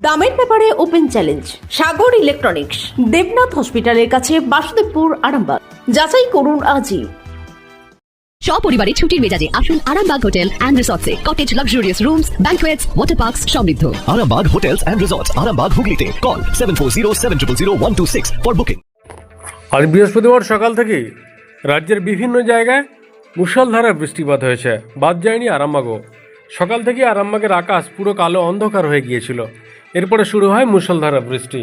দামের ব্যাপারে open challenge Sagar electronics Debnath হসপিটালের কাছে বাসুদেবপুর আরামবাগ। যাচাই করুন আজই। সপরিবারে ছুটির মেজাজে আসুন Arambagh hotel and রিসর্টসে। Cottage luxurious rooms banquets water parks সমৃদ্ধ। Arambag Hotels and Resorts, Arambag Hooghly Call 740 for booking. আজ বৃহস্পতিবার সকাল থেকেই রাজ্যের বিভিন্ন জায়গায় মুষলধারে বৃষ্টিপাত হয়েছে। বাদ যায়নি আরামবাগও। সকাল থেকে আরামবাগের আকাশ পুরো কালো অন্ধকার হয়ে গিয়েছিল। এরপরে শুরু হয় মুষলধারা বৃষ্টি।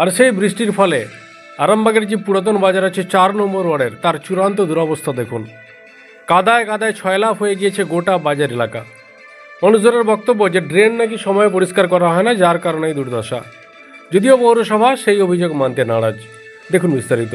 আর সেই বৃষ্টির ফলে আরামবাগের যে পুরাতন বাজার আছে চার নম্বর ওয়ার্ডের, তার চূড়ান্ত দুরবস্থা দেখুন। কাদায় কাদায় ছয়লাভ হয়ে গিয়েছে গোটা বাজার এলাকা। মানুষজনের বক্তব্য যে ড্রেন নাকি সময়ে পরিষ্কার করা হয় না, যার কারণে দুর্দশা। যদিও পৌরসভা সেই অভিযোগ মানতে নারাজ। দেখুন বিস্তারিত।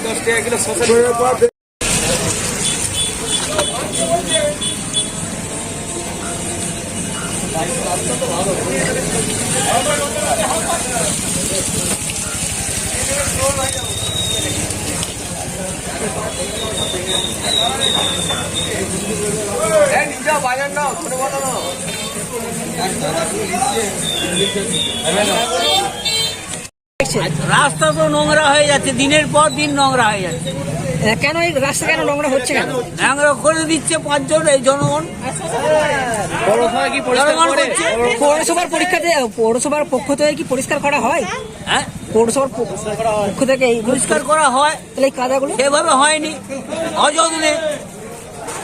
দশ টাকা কিলো শশা বাজার নাও ছোট বড় নাও রাস্তা তো নোংরা হয়ে যাচ্ছে দিনের পর দিন নোংরা হয়ে যাচ্ছে। কেন এই রাস্তা কেন নোংরা হচ্ছে কেন? নোংরা করে দিচ্ছে পাঁচজন এই জনগণ। পৌরসভার পরীক্ষাতে পৌরসভার পক্ষ থেকে কি পরিষ্কার করা হয়? হ্যাঁ? পৌরসভার পক্ষ থেকে এই পরিষ্কার করা হয়। তাহলে এই কাদাগুলো? সেভাবে হয়নি। অযত্নে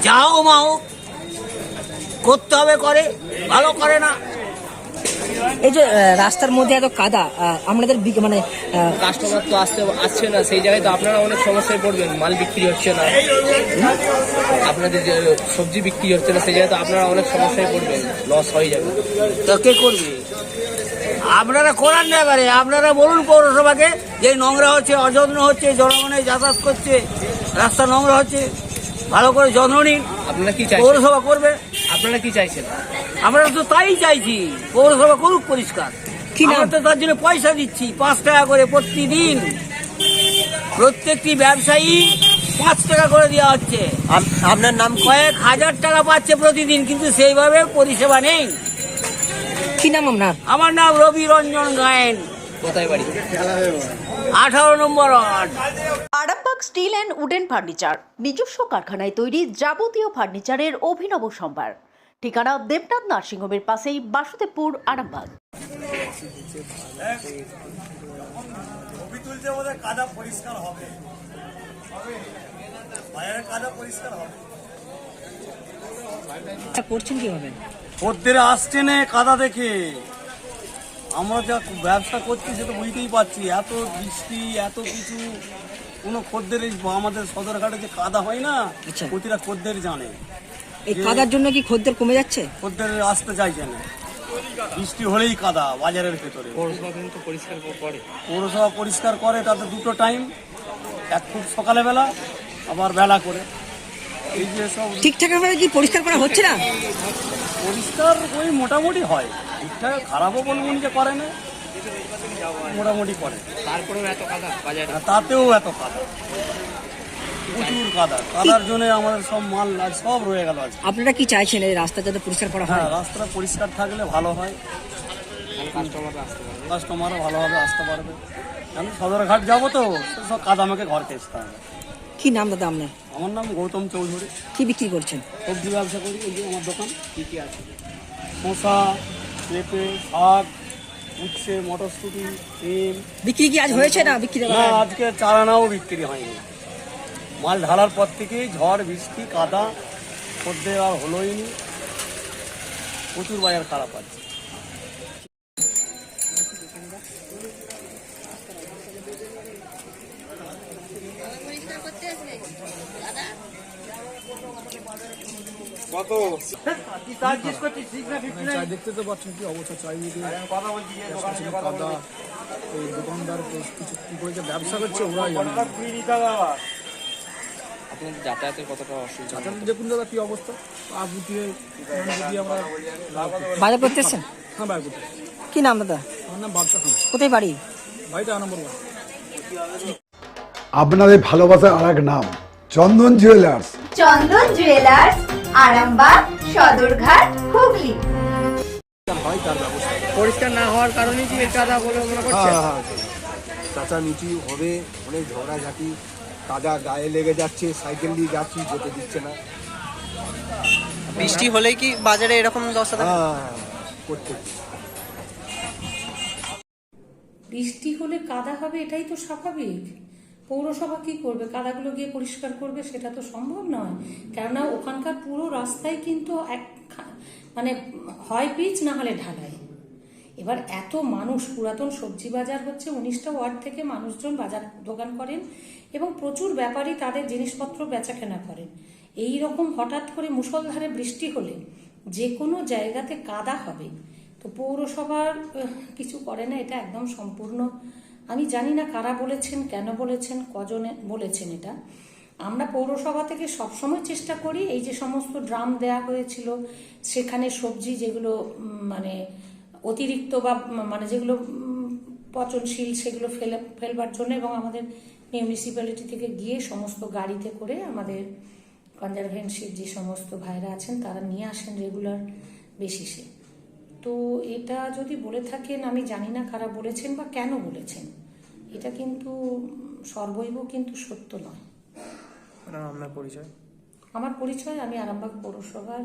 যা হোক মা করতে হবে করে ভালো করে না। এই যে রাস্তার মধ্যে এত কাদা আপনাদের মানে কাস্টমার তো আসতে আসছে না সেই জায়গায় তো আপনারা অনেক সমস্যায় পড়বেন মাল বিক্রি হচ্ছে না। আপনাদের যে সবজি বিক্রি হচ্ছে না সেই জায়গায় তো আপনারা অনেক সমস্যায় পড়বেন লস হয়ে যাবে। তো কে করবে? আপনারা করার না এবারে আপনারা বলুন পৌরসভাকে যে নোংরা হচ্ছে অযত্ন হচ্ছে জনগণে যাতায়াত করছে রাস্তা নোংরা হচ্ছে ভালো করে যত্ন নিন। আপনারা কি পৌরসভা করবে। আপনারা কি চাইছেন? আমরা তো তাই চাইছি পৌরসভা করুক পরিষ্কার। আমরা তো তার জন্য পয়সা দিচ্ছি পাঁচ টাকা করে প্রতিদিন। প্রত্যেকটি ব্যবসায়ী পাঁচ টাকা করে দেওয়া হচ্ছে। আপনার নাম কয়েক হাজার টাকা পাচ্ছে প্রতিদিন কিন্তু সেইভাবে পরিষেবা নেই। কি নাম আপনার? আমার নাম রবি রঞ্জন গায়েন। কোথায় বাড়ি? আঠারো নম্বর ward. Arambagh steel and wooden furniture নিজস্ব কারখানায় তৈরি যাবতীয় ফার্নিচারের অভিনব সম্ভার। ঠিকানা দেবনাথ নার্সিংহোমের পাশেই বাসুদেবপুর আরামবাগ। তা করছেন কীভাবে? খদ্দের আসছে না কাদা দেখে। আমরা যা ব্যবসা করছি সেটা বুঝতেই পারছি। এত বৃষ্টি এত কিছু। কোনো খদ্দের আমাদের সদরঘাটে যে কাদা হয় না আচ্ছা। প্রতিটা খদ্দের জানে। এই কাদার জন্য কি খদ্দের কমে যাচ্ছে? খদ্দের আসতে চাইছে না। বৃষ্টি হলেই কাদা বাজারের ভেতরে। পৌরসভা কিন্তু পরিষ্কার করে পৌরসভা পরিষ্কার করে তাতে দুটো টাইম এক ফুট সকালে বেলা আবার বেলা করে। এই যে সব ঠিকঠাক ভাবে কি পরিষ্কার করা হচ্ছে না? পরিষ্কার ওই মোটামুটি হয়। ঠিকঠাক খারাপও বলব নি যে করে না মোটামুটি করে। তারপরেও এত কাদা বাজারে? তাতেও এত কাদা। প্রচুর কাদা কাদার জন্য আমাদের সব মাল আজ সব রয়ে গেল আজ আপনারা কি চাইছেন এই রাস্তা যাতে পরিষ্কার করা হয় হ্যাঁ? রাস্তাটা পরিষ্কার থাকলে ভালো হয়। আসতে কাস্টমারও ভালোভাবে আসতে পারবে। আমি সদরঘাট যাব তো সব কাদা আমাকে ঘর খেসতে হবে। কি নাম দাদা আপনার? আমার নাম গৌতম চৌধুরী। কি বিক্রি করছেন? সবজি ব্যবসা করি এই যে আমার দোকান। কী কী আছে শসা পেঁপে শাক উচ্ছে মটরশুঁটি সিম বিক্রি কি আজ হয়েছে না বিক্রি না আজকে চারানাও বিক্রি হয়নি। মাল ঢালার পর থেকেই ঝড় বৃষ্টি কাদা করতে আর হলোই নি প্রচুর বাজার খারাপ আছে। হ্যাঁ, দেখতে তো কি দোকানদার ব্যবসা করছে ওরাই আপনাদের যাতায়াতের কতটা অসুবিধা যাতায়াত দেখুন দাদা কি অবস্থা? পা গুটিয়ে যদি আমরা বাজার করতে এসছেন হ্যাঁ বাইর করতে কি নাম দাদা? আমার নাম বাদশা খান। কোথায় বাড়ি? বাড়িটা নম্বর ওয়ান আপনাদের ভালোবাসার আর এক নাম চন্দন জুয়েলার্স চন্দন জুয়েলার্স আরামবাগ সদরঘাট হুগলি। হয় তার ব্যবস্থা। পরিষ্কার না হওয়ার কারণেই কি কাদা বলে মনে করছেন? চাচা নিচু হবে অনেক ঝগড়াঝাটি। কাদা গায়ে লেগে যাচ্ছে সাইকেল দিয়ে যাচ্ছি যেতে দিচ্ছে না। বৃষ্টি হলেই কি বাজারে এরকম দশা হ্যাঁ করতে। বৃষ্টি হলে কাদা হবে এটাই তো স্বাভাবিক। পৌরসভা কি করবে? কাদাগুলো গিয়ে পরিষ্কার করবে সেটা তো সম্ভব নয়। কেননা ওখানকার পুরো রাস্তায় কিন্তু এক খা- মানে হয় পিচ না হলে ঢালাই। এবার এত মানুষ, পুরাতন সবজি বাজার হচ্ছে উনিশটা ওয়ার্ড থেকে মানুষজন বাজার দোকান করেন এবং প্রচুর ব্যাপারী তাদের জিনিসপত্র বেচাকেনা করেন। এই রকম হঠাৎ করে মুষলধারে বৃষ্টি হলে যে কোনো জায়গাতে কাদা হবে। তো পৌরসভার কিছু করে না, এটা একদম সম্পূর্ণ। আমি জানি না কারা বলেছেন, কেন বলেছেন, কজনে বলেছেন এটা। আমরা পৌরসভা থেকে সবসময় চেষ্টা করি এই যে সমস্ত ড্রাম দেয়া হয়েছিল, সেখানে সবজি যেগুলো মানে অতিরিক্ত বা মানে যেগুলো পচনশীল সেগুলো ফেলে ফেলবার জন্য এবং আমাদের মিউনিসিপ্যালিটি থেকে গিয়ে সমস্ত গাড়িতে করে আমাদের কনজারভেন্সির যে সমস্ত ভাইরা আছেন তারা নিয়ে আসেন রেগুলার বেসিসে তো এটা যদি বলে থাকেন আমি জানি না কারা বলেছেন বা কেন বলেছেন। এটা কিন্তু সর্বৈব কিন্তু সত্য নয়। আপনার পরিচয়? আমার পরিচয় আমি আরামবাগ পৌরসভার